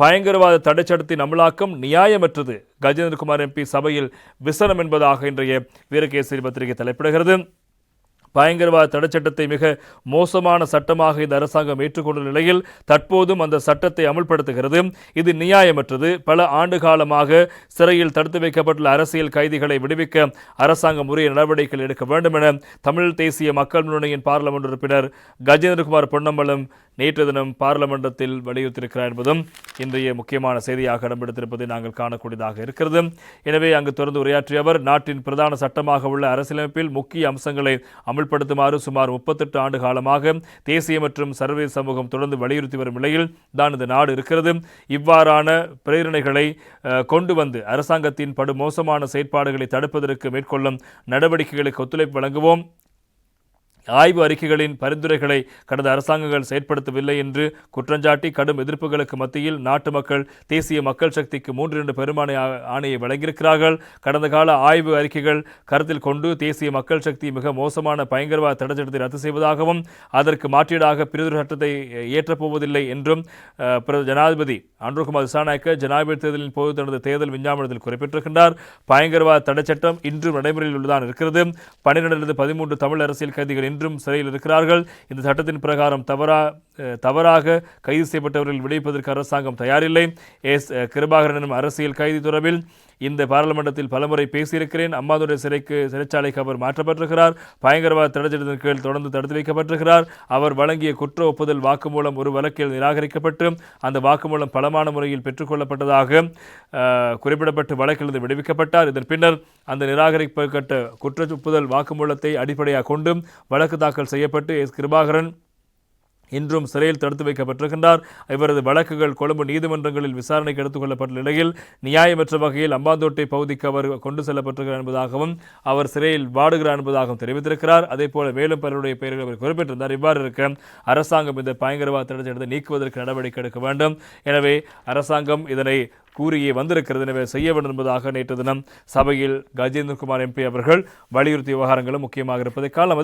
பயங்கரவாத தடைச்சட்டத்தின் அமலாக்கம் நியாயமற்றது. கஜேந்திரகுமார் எம்பி சபையில் விசனம் என்பதாக இன்றைய வீரகேசரி பத்திரிகை தலைப்பிடுகிறது. பயங்கரவாத தடைச்சட்டத்தை மிக மோசமான சட்டமாக இந்த அரசாங்கம் ஏற்றுக்கொண்ட நிலையில் தற்போதும் அந்த சட்டத்தை அமுல்படுத்துகிறது. இது நியாயமற்றது. பல ஆண்டு காலமாக சிறையில் தடுத்து வைக்கப்பட்டுள்ள அரசியல் கைதிகளை விடுவிக்க அரசாங்கம் உரிய நடவடிக்கைகள் எடுக்க வேண்டும் என தமிழ் தேசிய மக்கள் முன்னணியின் பார்லமெண்ட் உறுப்பினர் கஜேந்திரகுமார் பொன்னம்பலம் நேற்று தினம் பாராளுமன்றத்தில் வலியுறுத்தியிருக்கிறார் என்பதும் இன்றைய முக்கியமான செய்தியாக இடம்பெடுத்திருப்பதை நாங்கள் காணக்கூடியதாக இருக்கிறது. எனவே அங்கு தொடர்ந்து உரையாற்றிய அவர் நாட்டின் பிரதான சட்டமாக உள்ள அரசியலமைப்பில் முக்கிய அம்சங்களை அமல்படுத்துமாறு சுமார் முப்பத்தெட்டு ஆண்டு காலமாக தேசிய மற்றும் சர்வதேச சமூகம் தொடர்ந்து வலியுறுத்தி வரும் நிலையில் தான் இந்த நாடு இருக்கிறது. இவ்வாறான பிரேரணைகளை கொண்டு வந்து அரசாங்கத்தின் படுமோசமான செயற்பாடுகளை தடுப்பதற்கு மேற்கொள்ளும் நடவடிக்கைகளுக்கு ஒத்துழைப்பு வழங்குவோம். ஆய்வு அறிக்கைகளின் பரிந்துரைகளை கடந்த அரசாங்கங்கள் செயற்படுத்தவில்லை என்று குற்றஞ்சாட்டி கடும் எதிர்ப்புகளுக்கு மத்தியில் நாட்டு மக்கள் தேசிய மக்கள் சக்திக்கு மூன்று இரண்டு பெரும்பான்மை ஆணையை வழங்கியிருக்கிறார்கள். கடந்த கால ஆய்வு அறிக்கைகள் கருத்தில் கொண்டு தேசிய மக்கள் சக்தி மிக மோசமான பயங்கரவாத தடைச்சட்டத்தை ரத்து செய்வதாகவும் அதற்கு மாற்றீடாக பிரிதொரு சட்டத்தை ஏற்றப்போவதில்லை என்றும் ஜனாதிபதி அன்ருகுமார் திசாநாயக்க ஜனாதிபதி தேர்தலின் போது தனது தேர்தல் விஞ்ஞாபனத்தில் குறிப்பிட்டிருக்கின்றார். பயங்கரவாத தடைச்சட்டம் இன்றும் நடைமுறையில் உள்ளதான் இருக்கிறது. பன்னிரண்டிலிருந்து பதிமூன்று தமிழ் அரசியல் கைதிகள் இன்றும் சிறையில் இருக்கிறார்கள். இந்த சட்டத்தின் பிரகாரம் தவறா தவறாக கைது செய்யப்பட்டவர்கள் விடுவிப்பதற்கு அரசாங்கம் தயாரில்லை. எஸ் கிருபாகரனும் அரசியல் கைதி தொடர்பில் இந்த பாராளுமன்றத்தில் பலமுறை பேசியிருக்கிறேன். அம்மாதுரை சிறைக்கு சிறைச்சாலைக்கு அவர் மாற்றப்பட்டிருக்கிறார். பயங்கரவாத தடைச்சட்டத்தின் கீழ் தொடர்ந்து தடுத்து வைக்கப்பட்டிருக்கிறார். அவர் வழங்கிய குற்ற ஒப்புதல் வாக்குமூலம் ஒரு வழக்கில் நிராகரிக்கப்பட்டு அந்த வாக்குமூலம் பலமான முறையில் பெற்றுக்கொள்ளப்பட்டதாக குறிப்பிடப்பட்டு வழக்கிலிருந்து விடுவிக்கப்பட்டார். இதன் பின்னர் அந்த நிராகரிக்கப்பட்ட குற்ற ஒப்புதல் வாக்குமூலத்தை அடிப்படையாக கொண்டும் வழக்கு தாக்கல் செய்யப்பட்டு எஸ். கிருபாகரன் இன்றும் சிறையில் தடுத்து வைக்கப்பட்டிருக்கின்றார். இவரது வழக்குகள் கொழும்பு நீதிமன்றங்களில் விசாரணைக்கு எடுத்துக் கொள்ளப்பட்ட நிலையில் நியாயமற்ற வகையில் அம்பாந்தோட்டை பகுதிக்கு அவர் கொண்டு செல்லப்பட்டிருக்கிறார் என்பதாகவும் அவர் சிறையில் வாடுகிறார் என்பதாகவும் தெரிவித்திருக்கிறார். அதே போல மேலும் பலருடைய பெயர்கள் அவர் குறிப்பிட்டிருந்தார். இவ்வாறு இருக்க அரசாங்கம் இந்த பயங்கரவாத தடைச்சட்டத்தை நீக்குவதற்கு நடவடிக்கை எடுக்க வேண்டும். எனவே அரசாங்கம் இதனை கூறியே வந்திருக்கிறது. எனவே செய்ய வேண்டும் என்பதாக நேற்று தினம் சபையில் கஜேந்திரகுமார் எம்பி அவர்கள் வலியுறுத்திய விவகாரங்களும் முக்கியமாக இருப்பதை காலம்